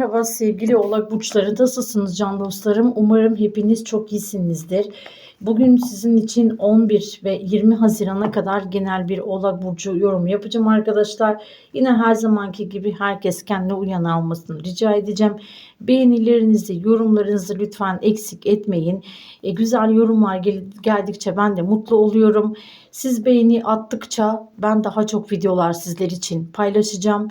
Merhaba sevgili oğlak burçları nasılsınız can dostlarım? Umarım hepiniz çok iyisinizdir. Bugün sizin için 11 ve 20 Haziran'a kadar genel bir oğlak burcu yorumu yapacağım arkadaşlar. Yine her zamanki gibi herkes kendine uyan almasını rica edeceğim. Beğenilerinizi, yorumlarınızı lütfen eksik etmeyin. E, güzel yorumlar gel- geldikçe ben de mutlu oluyorum. Siz beğeni attıkça ben daha çok videolar sizler için paylaşacağım.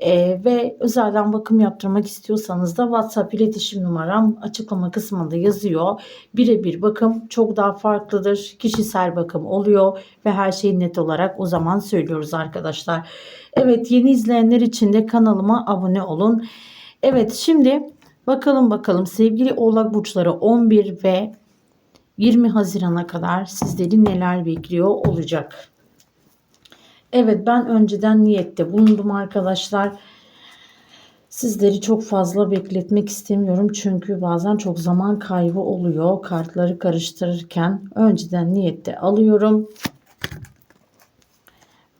Ee, ve özelden bakım yaptırmak istiyorsanız da WhatsApp iletişim numaram açıklama kısmında yazıyor. Birebir bakım çok daha farklıdır. Kişisel bakım oluyor ve her şeyi net olarak o zaman söylüyoruz arkadaşlar. Evet yeni izleyenler için de kanalıma abone olun. Evet şimdi bakalım bakalım sevgili oğlak burçları 11 ve 20 Haziran'a kadar sizleri neler bekliyor olacak. Evet ben önceden niyette bulundum arkadaşlar. Sizleri çok fazla bekletmek istemiyorum çünkü bazen çok zaman kaybı oluyor kartları karıştırırken. Önceden niyette alıyorum.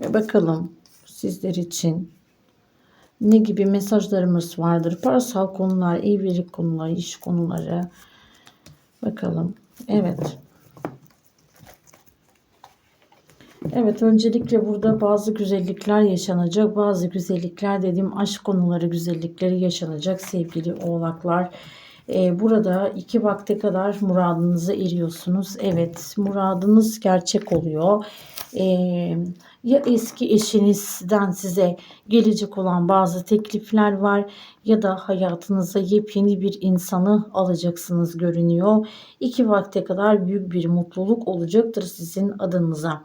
Ve bakalım sizler için ne gibi mesajlarımız vardır? Parasal konular, evlilik konuları, iş konuları. Bakalım. Evet. Evet öncelikle burada bazı güzellikler yaşanacak. Bazı güzellikler dediğim aşk konuları güzellikleri yaşanacak sevgili oğlaklar. Ee, burada iki vakte kadar muradınıza eriyorsunuz. Evet muradınız gerçek oluyor. Ee, ya eski eşinizden size gelecek olan bazı teklifler var ya da hayatınıza yepyeni bir insanı alacaksınız görünüyor. İki vakte kadar büyük bir mutluluk olacaktır sizin adınıza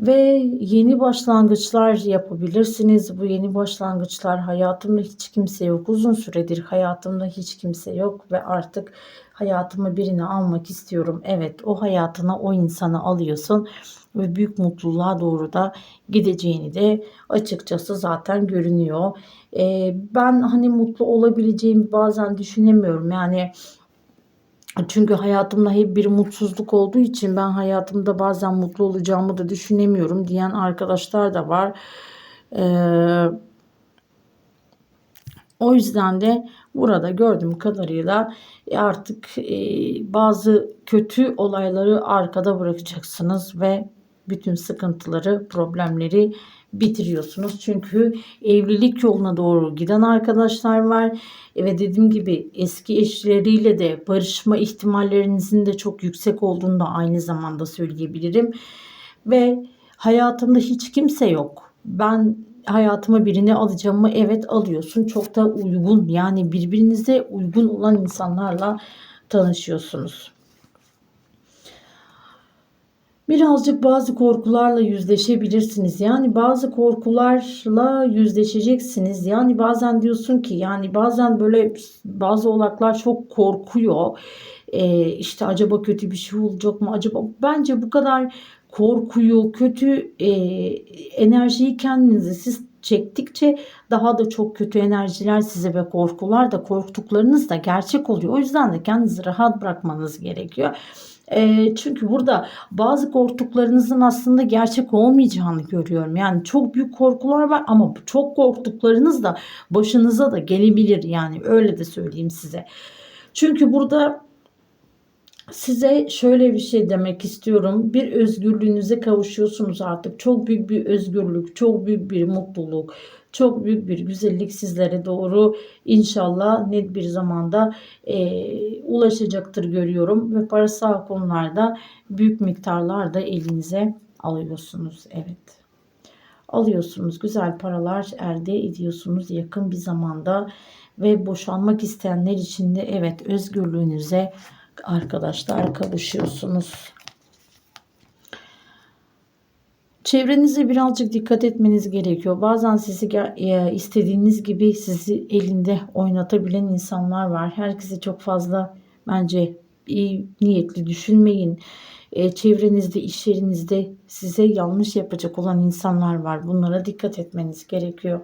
ve yeni başlangıçlar yapabilirsiniz. Bu yeni başlangıçlar hayatımda hiç kimse yok. Uzun süredir hayatımda hiç kimse yok ve artık hayatıma birini almak istiyorum. Evet o hayatına o insanı alıyorsun ve büyük mutluluğa doğru da gideceğini de açıkçası zaten görünüyor. Ee, ben hani mutlu olabileceğimi bazen düşünemiyorum. Yani çünkü hayatımda hep bir mutsuzluk olduğu için ben hayatımda bazen mutlu olacağımı da düşünemiyorum diyen arkadaşlar da var. Ee, o yüzden de burada gördüğüm kadarıyla artık e, bazı kötü olayları arkada bırakacaksınız ve bütün sıkıntıları, problemleri bitiriyorsunuz. Çünkü evlilik yoluna doğru giden arkadaşlar var. Ve dediğim gibi eski eşleriyle de barışma ihtimallerinizin de çok yüksek olduğunu da aynı zamanda söyleyebilirim. Ve hayatımda hiç kimse yok. Ben hayatıma birini alacağımı evet alıyorsun. Çok da uygun yani birbirinize uygun olan insanlarla tanışıyorsunuz. Birazcık bazı korkularla yüzleşebilirsiniz. Yani bazı korkularla yüzleşeceksiniz. Yani bazen diyorsun ki yani bazen böyle bazı oğlaklar çok korkuyor. Ee, işte acaba kötü bir şey olacak mı? Acaba bence bu kadar korkuyu, kötü e, enerjiyi kendinize siz çektikçe daha da çok kötü enerjiler size ve korkular da korktuklarınız da gerçek oluyor. O yüzden de kendinizi rahat bırakmanız gerekiyor. E, çünkü burada bazı korktuklarınızın aslında gerçek olmayacağını görüyorum. Yani çok büyük korkular var ama çok korktuklarınız da başınıza da gelebilir. Yani öyle de söyleyeyim size. Çünkü burada size şöyle bir şey demek istiyorum. Bir özgürlüğünüze kavuşuyorsunuz artık. Çok büyük bir özgürlük, çok büyük bir mutluluk, çok büyük bir güzellik sizlere doğru inşallah net bir zamanda e, ulaşacaktır görüyorum. Ve parasal konularda büyük miktarlarda elinize alıyorsunuz. Evet. Alıyorsunuz. Güzel paralar elde ediyorsunuz yakın bir zamanda. Ve boşanmak isteyenler için de evet özgürlüğünüze arkadaşlar kavuşuyorsunuz. Çevrenize birazcık dikkat etmeniz gerekiyor. Bazen sizi e, istediğiniz gibi sizi elinde oynatabilen insanlar var. Herkese çok fazla bence iyi niyetli düşünmeyin. E, çevrenizde, iş yerinizde size yanlış yapacak olan insanlar var. Bunlara dikkat etmeniz gerekiyor.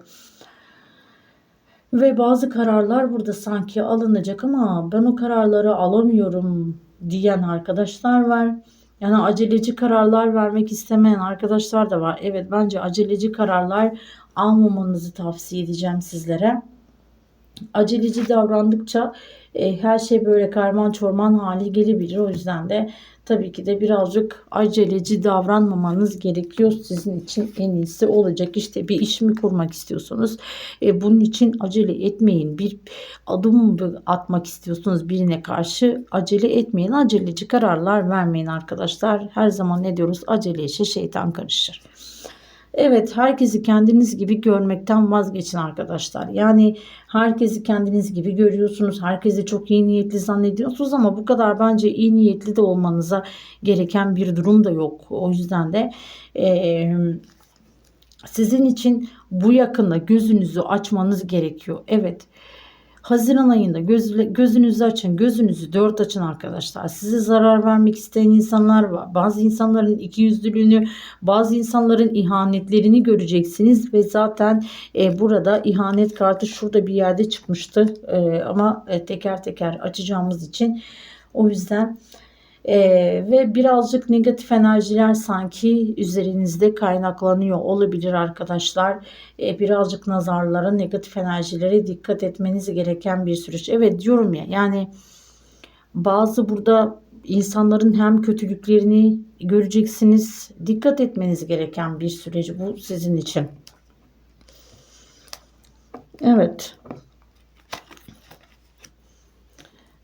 Ve bazı kararlar burada sanki alınacak ama ben o kararları alamıyorum diyen arkadaşlar var. Yani aceleci kararlar vermek istemeyen arkadaşlar da var. Evet bence aceleci kararlar almamanızı tavsiye edeceğim sizlere. aceleci davrandıkça e, her şey böyle karman çorman hali gelebilir. O yüzden de tabii ki de birazcık aceleci davranmamanız gerekiyor. Sizin için en iyisi olacak. İşte bir iş mi kurmak istiyorsunuz? E, bunun için acele etmeyin. Bir adım atmak istiyorsunuz birine karşı? Acele etmeyin. Aceleci kararlar vermeyin arkadaşlar. Her zaman ne diyoruz? Acele işe şeytan karışır. Evet, herkesi kendiniz gibi görmekten vazgeçin arkadaşlar. Yani herkesi kendiniz gibi görüyorsunuz. Herkesi çok iyi niyetli zannediyorsunuz ama bu kadar bence iyi niyetli de olmanıza gereken bir durum da yok. O yüzden de eee, sizin için bu yakında gözünüzü açmanız gerekiyor. Evet. Haziran ayında göz, gözünüzü açın, gözünüzü dört açın arkadaşlar. Size zarar vermek isteyen insanlar var. Bazı insanların ikiyüzlülüğünü, bazı insanların ihanetlerini göreceksiniz ve zaten e, burada ihanet kartı şurada bir yerde çıkmıştı. E, ama e, teker teker açacağımız için o yüzden ee, ve birazcık negatif enerjiler sanki üzerinizde kaynaklanıyor olabilir arkadaşlar. Ee, birazcık nazarlara, negatif enerjilere dikkat etmeniz gereken bir süreç. Evet diyorum ya yani bazı burada insanların hem kötülüklerini göreceksiniz. Dikkat etmeniz gereken bir süreç bu sizin için. Evet.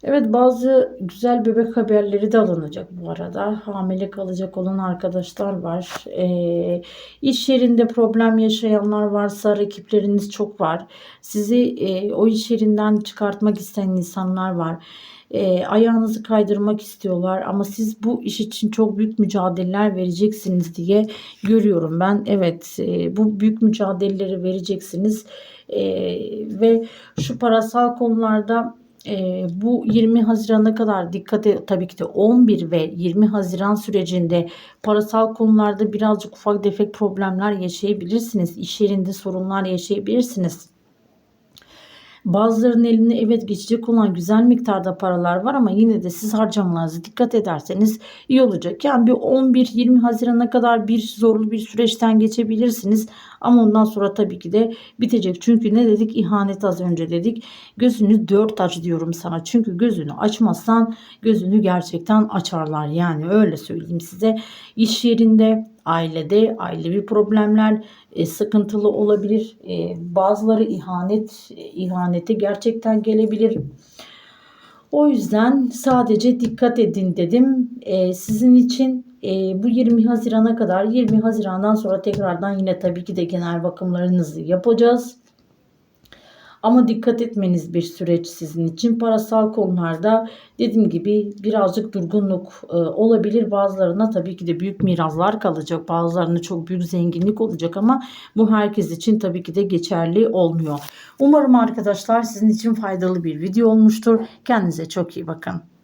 Evet bazı güzel bebek haberleri de alınacak bu arada. Hamile kalacak olan arkadaşlar var. E, iş yerinde problem yaşayanlar varsa rakipleriniz çok var. Sizi e, o iş yerinden çıkartmak isteyen insanlar var. E, ayağınızı kaydırmak istiyorlar ama siz bu iş için çok büyük mücadeleler vereceksiniz diye görüyorum ben. Evet e, bu büyük mücadeleleri vereceksiniz e, ve şu parasal konularda e, bu 20 Haziran'a kadar dikkat et tabii ki de 11 ve 20 Haziran sürecinde parasal konularda birazcık ufak tefek problemler yaşayabilirsiniz. İş yerinde sorunlar yaşayabilirsiniz. Bazılarının eline evet geçecek olan güzel miktarda paralar var ama yine de siz harcamalarınızı dikkat ederseniz iyi olacak. Yani bir 11-20 Haziran'a kadar bir zorlu bir süreçten geçebilirsiniz. Ama ondan sonra tabii ki de bitecek. Çünkü ne dedik? İhanet az önce dedik. Gözünü dört aç diyorum sana. Çünkü gözünü açmazsan gözünü gerçekten açarlar. Yani öyle söyleyeyim size. İş yerinde ailede ailevi problemler e, sıkıntılı olabilir. E, bazıları ihanet e, ihanete gerçekten gelebilir. O yüzden sadece dikkat edin dedim. E, sizin için e, bu 20 Haziran'a kadar 20 Haziran'dan sonra tekrardan yine tabii ki de genel bakımlarınızı yapacağız. Ama dikkat etmeniz bir süreç sizin için. Parasal konularda dediğim gibi birazcık durgunluk e, olabilir. Bazılarına tabii ki de büyük miraslar kalacak. Bazılarına çok büyük zenginlik olacak ama bu herkes için tabii ki de geçerli olmuyor. Umarım arkadaşlar sizin için faydalı bir video olmuştur. Kendinize çok iyi bakın.